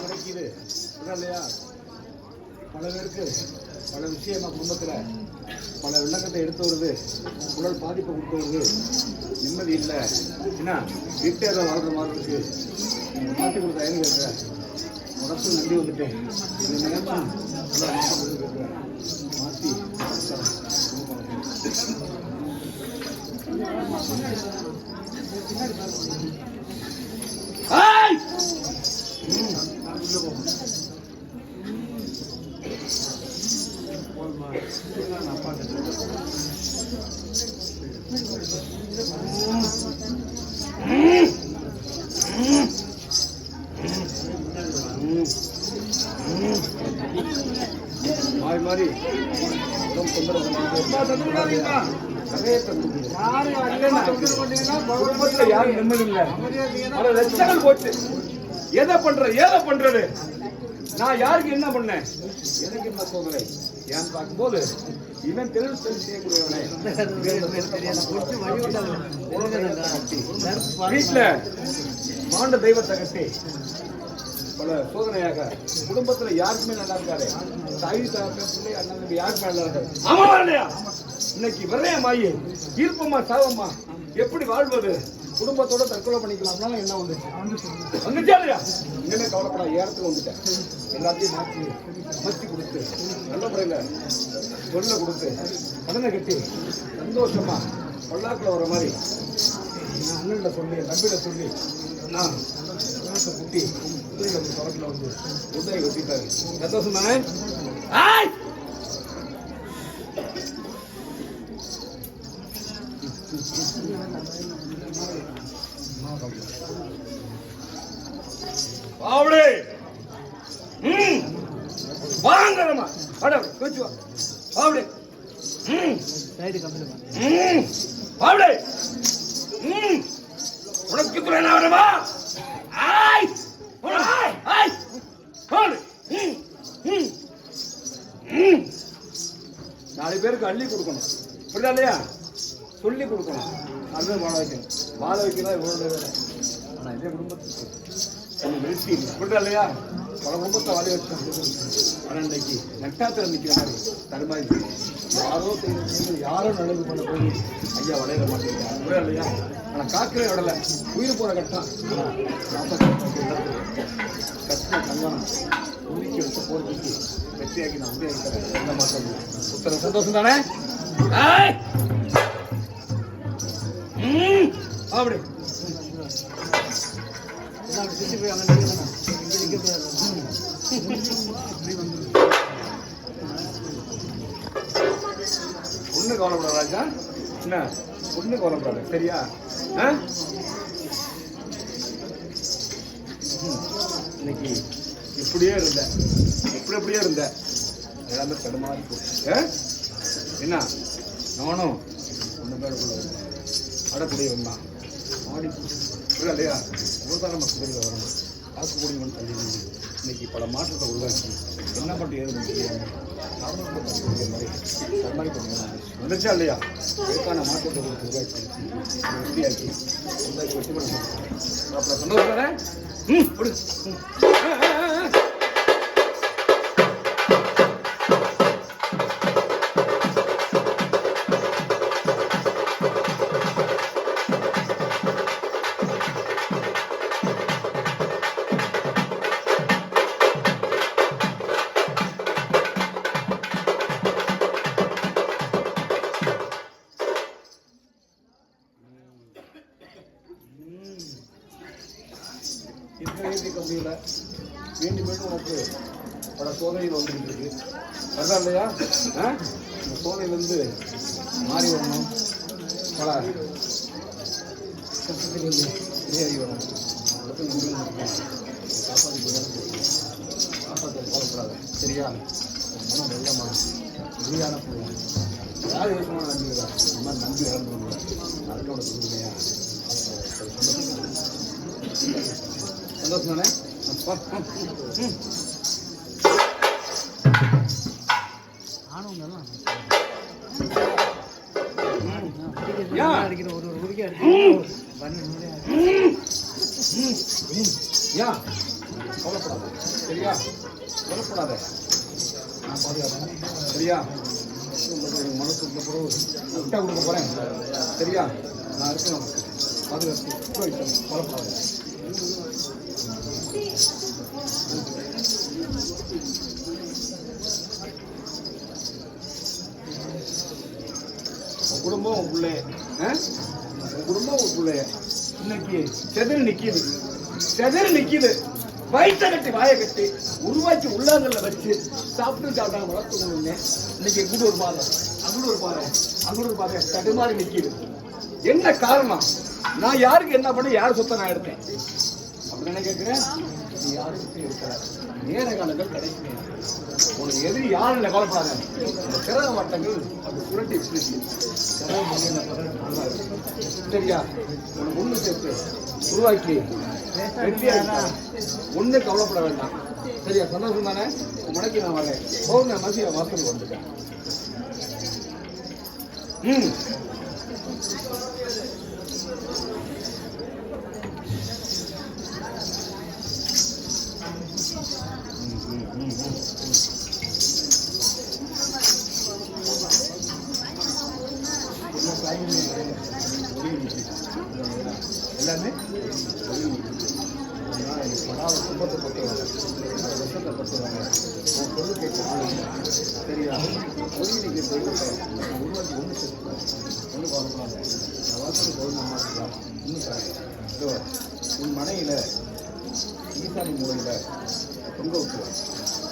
வலிக்குது புரியுதா இல்லையா? பல பேருக்கு பல விஷயமா குடும்பத்தில் பல விளக்கத்தை எடுத்து வருது. உடல் பாதிப்பை கொடுத்து வருது. நிம்மதி இல்லை. என்ன? வீட்டேற வாழ்ற மாதிரி இருக்கு. மாற்றி கொடுத்த ஏன்னு கேட்குறேன் உடம்பு நம்பி வந்துட்டேன் இந்த நேரம் குடும்பத்துல யாரும் நிம்மதி இல்ல லட்சங்கள் போச்சு எதை பண்ற ஏதை பண்றது நான் யாருக்கு என்ன பண்ணேன் எனக்கு என்ன சோதனை ஏன்னு பார்க்கும்போது இவன் தெளிவு சரி செய்யக்கூடியவனே. வீட்டில் மாண்ட தெய்வத்தை கட்டி பல சோதனையாக குடும்பத்துல யாருக்குமே நல்லா இருக்காரு தாய் தகப்பன் பிள்ளை அண்ணன் யாருக்குமே நல்லா இருக்காரு ஆமா இல்லையா? இன்னைக்கு விரயமாயி ஈர்ப்பமா சாவம்மா எப்படி வாழ்வது? குடும்பத்தோட தற்கொலை பண்ணிக்கலாம்னா என்ன வந்துச்சு? வந்துச்சா. இனிமே கவலைப்படா ஏறத்துக்கு வந்துட்டேன். எல்லாத்தையும் மாற்றி அமைச்சு கொடுத்து நல்ல முறையில சொல்ல கொடுத்து கடனை கட்டி சந்தோஷமா பல்லாக்கில் வர மாதிரி நான் அண்ணன்கிட்ட சொல்லி தம்பிகிட்ட சொல்லி நான் காசை குட்டி குதிரையில வந்து பக்கத்தில் வந்து உதவி கட்டிட்டாரு. சந்தோஷம் தானே பாவடே! ம். வாங்கறமா அட வா. பாவடே. ம். ம். பாவடே. ம். உனக்கு துறை வரமா ஆய். ஆய். ஆய். பாவடே ம். ம். ம். நாலு பேருக்கு அள்ளி கொடுக்கணும். புரியுதா இல்லையா? சொல்லி கொடுக்கணும். அதுவே வாழ வைக்கணும். வாழ வைக்கிறதா இவ்வளோ ஆனால் இதே குடும்பத்துக்கு கொஞ்சம் நிறுத்தி புரியுதா இல்லையா? பல குடும்பத்தை வாழ வச்சு ஆனால் இன்னைக்கு நட்டாத்திரம் நிற்கிற மாதிரி தருமாறி யாரோ தெரியும் யாரோ நல்லது பண்ண போய் ஐயா வளைய மாட்டேங்கிறாங்க புரியுதா இல்லையா? ஆனால் காக்கிற விடலை. உயிர் போகிற கட்டம் கஷ்ட கல்யாணம் உரிக்கி வச்ச போறதுக்கு வெற்றியாக்கி நான் உதவி இருக்கிறேன் எந்த மாற்றம் உத்தர சந்தோஷம் தானே ஏய் ம் அப்படி. ஒண்ணு கவலைப்படாத ராஜா. என்ன? ஒண்ணு கவலைப்படாத. சரியா? ஆ? இன்னைக்கு இப்படியே இருந்த. இப்படி இப்படியே இருந்த. எல்லாமே தடுமாறி போச்சு. ஆ? என்ன? நானும் ஒன்று பேர் கூட அடக்கூடிய ஒன்றான் மாடி இல்லையா? ஒருதான் நம்ம குதிரையில் வரணும். காசு கூடியவன் தள்ளி இன்னைக்கு பல மாற்றத்தை உருவாக்கி என்ன பண்ணி ஏது முடியாது வந்துச்சா இல்லையா? இதுக்கான மாற்றத்தை கொடுத்து உருவாக்கி இதை உறுதியாக்கி உருவாக்கி வெற்றி பண்ண அப்புறம் சந்தோஷம் தானே ம். இத்தனை தீர்க்க முடியல மீண்டும் மீண்டும் உனக்கு பல சோதனைகள் வந்துட்டு இருக்கு. வரதா இல்லையா? இந்த சோதனையிலேருந்து மாறி வரணும். பல கஷ்டத்திலிருந்து வெளியேறி வரணும். அதுக்கு நம்பி காப்பாற்றி காப்பாற்ற போகக்கூடாது சரியா? மனம் வெள்ளமா உறுதியான போகும் யார் யோசனை நம்பிக்கிறா இந்த மாதிரி நம்பி இழந்து அதுக்கு உனக்கு உறுதியா சந்தோஷம் தானே அப்பா, ம், கவலைப்படாத. சரியா? கவலைப்படாத. நான் பாதுகாப்பேன் சரியா? மனசு இந்த பிறகு விட்டா கொடுக்க போறேன். சரியா? நான் இருக்கேன் பாதுகாப்பு கவலைப்படாத. குடும்பம் உன் பிள்ளைய உன் குடும்பம் உன் பிள்ளைய இன்னைக்கு செதறி நிக்கிது. செதறி நிக்கிது. வயிற்ற கட்டி வாயை கட்டி உருவாக்கி உள்ளாங்கல்ல வச்சு சாப்பிட்டு சாப்பிட்டாங்க வளர்த்துக்கணும்னு இன்னைக்கு இங்கிட்டு ஒரு பாதை. அங்கிட்டு ஒரு பாதை. அங்கிட்டு ஒரு பாதை. தடுமாறி நிக்கிது. என்ன காரணம்? நான் யாருக்கு என்ன பண்ண யார் சொத்தை நான் எடுத்தேன்? அப்படி என்ன கேட்கிறேன் நீ யாருக்கு இருக்கல நேர காலங்கள் கிடைக்குமே உனக்கு எதிரி யாரும் இல்லை கவலைப்படாத? அந்த கிரக வட்டங்கள் அது புரட்டி வச்சிருக்கு கிரக மண்ணில் சரியா? உனக்கு ஒண்ணு சேர்த்து உருவாக்கி வெற்றியா ஒண்ணு கவலைப்பட வேண்டாம். சரியா? சந்தோஷம் தானே? முடக்கி நான் வரேன். பௌர்ண மசிய வாசல் வந்துட்டேன். ம். எல்லாமே படாத துன்பத்தை பட்டுவாங்க விஷத்தை பட்டுவாங்க உன் பொருள் கேட்க ஆள் சரியா ஒதுங்கி நிற்கிற உருவாக்கி ஒன்று சேர்த்துக்கிறேன் ஒன்று கவலைப்படாத நான் வாசல் போய் நம்ம இன்னும் உன் மனையில் ஈசானி முறையில் தொங்க விட்டுருவேன்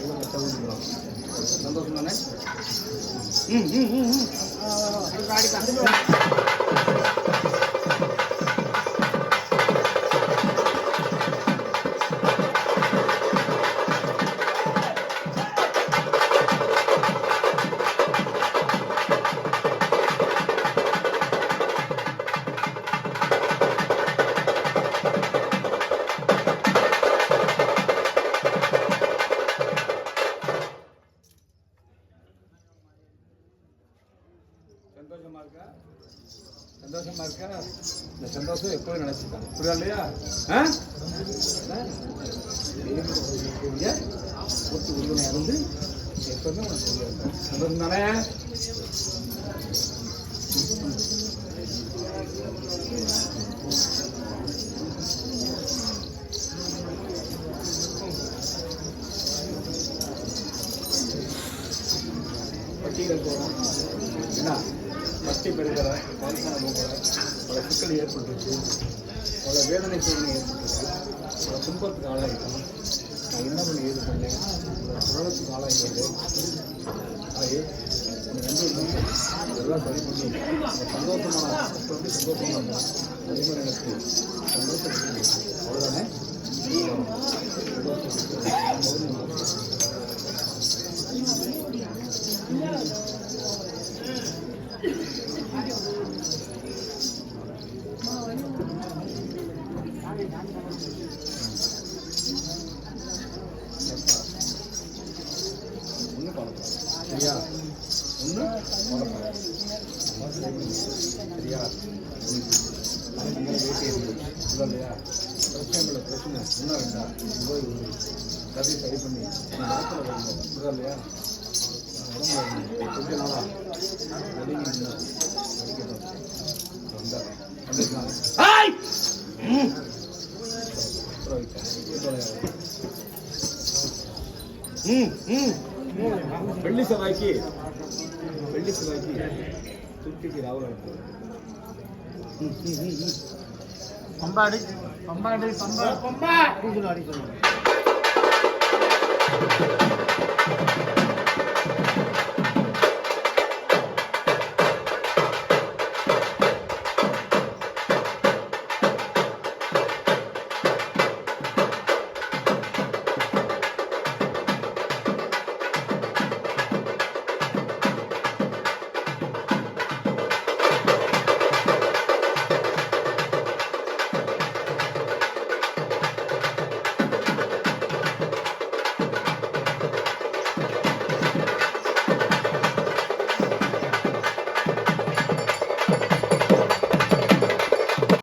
இவங்க தகுதிக்கிறோம் சந்தோஷம் தானே ம். ம் ம் ம் சந்தோஷமா இருக்கா? சந்தோஷமா இருக்கா? இந்த சந்தோஷம் எப்போதும் நினைச்சுக்காங்க புரியுதா இல்லையா? ஆ? ஒத்து உருவனை இருந்து எப்பவுமே உனக்கு சந்தோஷம் தானே? பட்டியல் போகிறோம் என்ன? பட்டி பெறுகிற வயசான போகிற பல சிக்கல் ஏற்பட்டுருச்சு பல வேதனை சூழ்நிலை ஏற்பட்டுருச்சு பல துன்பத்துக்கு ஆளாகிட்டோம் நான் என்ன பண்ணி ஏது பண்ணேன்? ஒரு சுழலுக்கு ஆளாகிறது ஆகி உனக்கு நன்றி இல்லை. சரி பண்ணி. சந்தோஷமான எப்படி அதே மாதிரி எனக்கு சந்தோஷம் அவ்வளோதானே சரியா ஒன்றும் கவலைப்படாத சரியா நல்லா வேட்டி இருக்கு இல்லை இல்லையா பிரச்சனை இல்லை பிரச்சனை இன்னும் வேண்டா போய் ஒரு கதையை சரி பண்ணி நாட்டில் வரணும் இல்லை இல்லையா உடம்பு வரணும் கொஞ்ச நாளா ம் வெள்ளி செவ்வாய்க்கு வெள்ளி செவ்வாய்க்கு சுத்திக்கு ராவல் பம்பாடி பம்பாடி பம்பா பம்பா அடி சொல்லுவாங்க